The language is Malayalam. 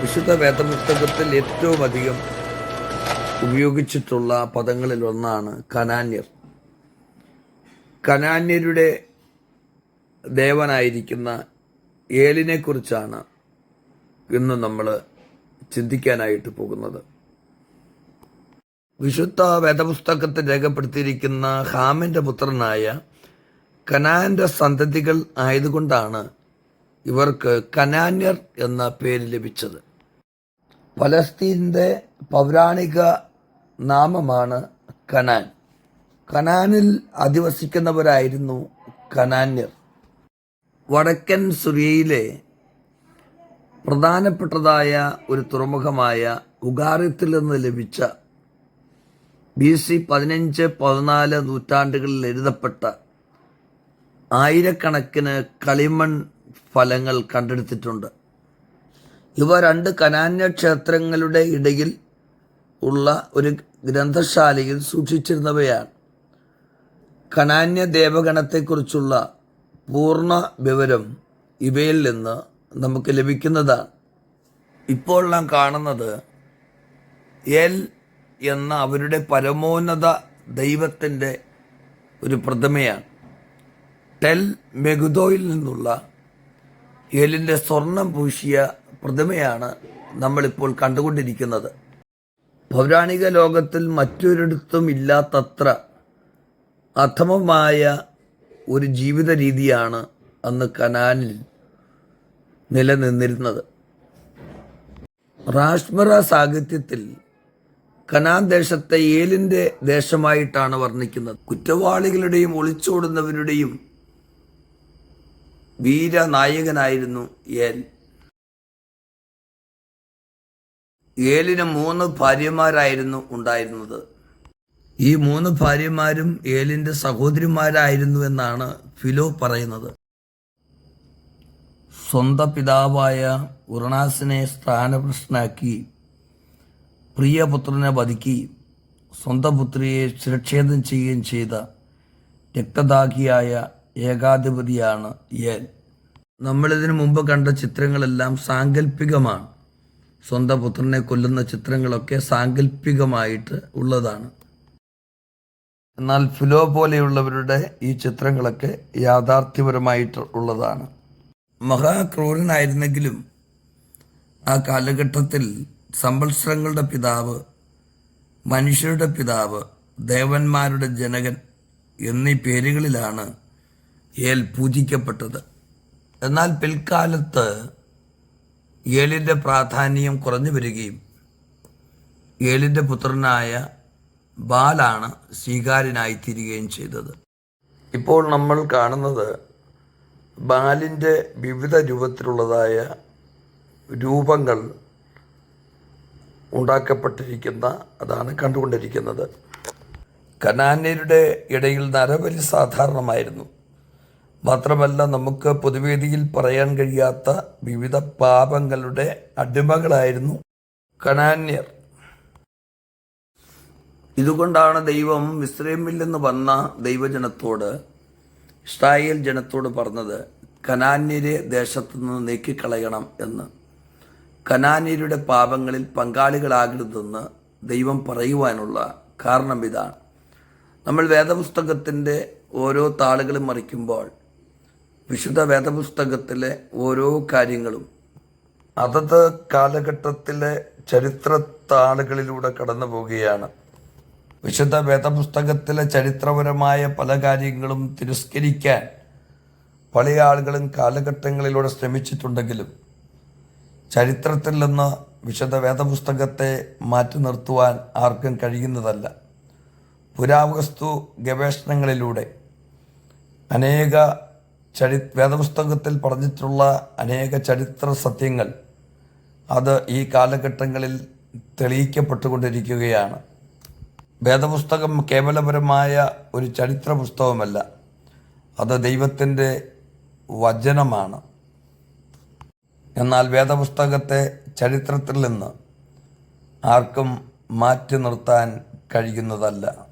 വിശുദ്ധ വേദപുസ്തകത്തിൽ ഏറ്റവും അധികം ഉപയോഗിച്ചിട്ടുള്ള പദങ്ങളിൽ ഒന്നാണ് കനാന്യർ. കനാന്യരുടെ ദേവനായിരിക്കുന്ന ഏലിനെ കുറിച്ചാണ് ഇന്ന് നമ്മൾ ചിന്തിക്കാനായിട്ട് പോകുന്നത്. വിശുദ്ധ വേദപുസ്തകത്തിൽ രേഖപ്പെടുത്തിയിരിക്കുന്ന ഹാമിന്റെ പുത്രനായ കനാന്റെ സന്തതികൾ ആയതുകൊണ്ടാണ് ഇവർക്ക് കനാന്യർ എന്ന പേര് ലഭിച്ചത്. പലസ്തീന്റെ പൗരാണിക നാമമാണ് കനാൻ. കനാനിൽ അധിവസിക്കുന്നവരായിരുന്നു കനാന്യർ. വടക്കൻ സുറിയയിലെ പ്രധാനപ്പെട്ടതായ ഒരു തുറമുഖമായ ഉഗാറിത്തിൽ നിന്ന് ലഭിച്ച ബി സി പതിനഞ്ച് പതിനാല് നൂറ്റാണ്ടുകളിൽ എഴുതപ്പെട്ട ആയിരക്കണക്കിന് കളിമൺ ഫലങ്ങൾ കണ്ടെടുത്തിട്ടുണ്ട്. ഇവ രണ്ട് കനാന്യ ക്ഷേത്രങ്ങളുടെ ഇടയിൽ ഉള്ള ഒരു ഗ്രന്ഥശാലയിൽ സൂക്ഷിച്ചിരുന്നവയാണ്. കനാന്യ ദേവഗണത്തെക്കുറിച്ചുള്ള പൂർണ വിവരം ഇവയിൽ നിന്ന് നമുക്ക് ലഭിക്കുന്നതാണ്. ഇപ്പോൾ നാം കാണുന്നത് എൽ എന്ന അവരുടെ പരമോന്നത ദൈവത്തിന്റെ ഒരു പ്രതിമയാണ് ടെൽ മെഗുദോയിൽ നിന്നുള്ള എലിന്റെ സ്വർണം പൂശിയ പ്രതിമയാണ് നമ്മളിപ്പോൾ കണ്ടുകൊണ്ടിരിക്കുന്നത്. പൗരാണിക ലോകത്തിൽ മറ്റൊരിടത്തും ഇല്ലാത്തത്ര അധമമായ ഒരു ജീവിത രീതിയാണ് അന്ന് കനാനിൽ നിലനിന്നിരുന്നത്. റാഷ്മറ സാഹിത്യത്തിൽ കനാൻ ദേശത്തെ ഏലിന്റെ ദേശമായിട്ടാണ് വർണിക്കുന്നത്. കുറ്റവാളികളുടെയും ഒളിച്ചോടുന്നവരുടെയും വീരനായകനായിരുന്നു ഏൽ. ഏലിന് മൂന്ന് ഭാര്യമാരായിരുന്നു ഉണ്ടായിരുന്നത്. ഈ മൂന്ന് ഭാര്യമാരും ഏലിന്റെ സഹോദരിമാരായിരുന്നു എന്നാണ് ഫിലോ പറയുന്നത്. സ്വന്തം പിതാവായ ഉറണാസിനെ സ്ഥാനഭ്രഷ്ടനാക്കി പ്രിയപുത്രനെ വധിക്കുകയും സ്വന്തം പുത്രിയെ ശിരച്ഛേദം ചെയ്യുകയും ചെയ്ത രക്തദാഹിയായ ഏകാധിപതിയാണ് ഏൽ. നമ്മളിതിനു മുമ്പ് കണ്ട ചിത്രങ്ങളെല്ലാം സാങ്കല്പികമാണ് സ്വന്തം പുത്രനെ കൊല്ലുന്ന ചിത്രങ്ങളൊക്കെ സാങ്കല്പികമായിട്ട് ഉള്ളതാണ്. എന്നാൽ ഫിലോ പോലെയുള്ളവരുടെ ഈ ചിത്രങ്ങളൊക്കെ യാഥാർത്ഥ്യപരമായിട്ട് ഉള്ളതാണ്. മഹാക്രൂരനായിരുന്നെങ്കിലും ആ കാലഘട്ടത്തിൽ സംവത്സരങ്ങളുടെ പിതാവ് മനുഷ്യരുടെ പിതാവ് ദേവന്മാരുടെ ജനകൻ എന്നീ പേരുകളിലാണ് ഏൽ പൂജിക്കപ്പെട്ടത്. എന്നാൽ പിൽക്കാലത്ത് ഏലിന്റെ പ്രാധാന്യം കുറഞ്ഞു വരികയും ഏലിന്റെ പുത്രനായ ബാലാണ് സ്വീകാര്യനായിത്തീരുകയും ചെയ്തത്. ഇപ്പോൾ നമ്മൾ കാണുന്നത് ബാലിന്റെ വിവിധ രൂപത്തിലുള്ളതായ രൂപങ്ങൾ ഉണ്ടാക്കപ്പെട്ടിരിക്കുന്ന അതാണ് കണ്ടുകൊണ്ടിരിക്കുന്നത്. കനാന്യരുടെ ഇടയിൽ നരബലി സാധാരണമായിരുന്നു. മാത്രമല്ല നമുക്ക് പൊതുവേദിയിൽ പറയാൻ കഴിയാത്ത വിവിധ പാപങ്ങളുടെ അടിമകളായിരുന്നു കനാന്യർ. ഇതുകൊണ്ടാണ് ദൈവം മിസ്രൈമിൽ നിന്ന് വന്ന ദൈവജനത്തോട് ഇസ്രായേൽ ജനത്തോട് പറഞ്ഞത് കനാന്യരെ ദേശത്തു നിന്ന് നീക്കിക്കളയണം എന്ന്. കനാന്യരുടെ പാപങ്ങളിൽ പങ്കാളികളാകരുതെന്ന് ദൈവം പറയുവാനുള്ള കാരണം ഇതാണ്. നമ്മൾ വേദപുസ്തകത്തിന്റെ ഓരോ താളുകളും മറിക്കുമ്പോൾ വിശുദ്ധ വേദപുസ്തകത്തിലെ ഓരോ കാര്യങ്ങളും അതത് കാലഘട്ടത്തിലെ ചരിത്ര താളുകളിലൂടെ കടന്നു പോവുകയാണ്. വിശുദ്ധ വേദപുസ്തകത്തിലെ ചരിത്രപരമായ പല കാര്യങ്ങളും തിരസ്കരിക്കാൻ പല ആളുകളും കാലഘട്ടങ്ങളിലൂടെ ശ്രമിച്ചിട്ടുണ്ടെങ്കിലും ചരിത്രത്തിൽ നിന്ന് വിശുദ്ധ വേദപുസ്തകത്തെ മാറ്റി നിർത്തുവാൻ ആർക്കും കഴിയുന്നതല്ല. പുരാവസ്തു ഗവേഷണങ്ങളിലൂടെ അനേക ചരി വേദപുസ്തകത്തിൽ പറഞ്ഞിട്ടുള്ള അനേക ചരിത്ര സത്യങ്ങൾ അത് ഈ കാലഘട്ടങ്ങളിൽ തെളിയിക്കപ്പെട്ടുകൊണ്ടിരിക്കുകയാണ്. വേദപുസ്തകം കേവലപരമായ ഒരു ചരിത്ര പുസ്തകമല്ല. അത് ദൈവത്തിന്റെ വചനമാണ്. എന്നാൽ വേദപുസ്തകത്തെ ചരിത്രത്തിൽ നിന്ന് ആർക്കും മാറ്റി നിർത്താൻ കഴിയുന്നതല്ല.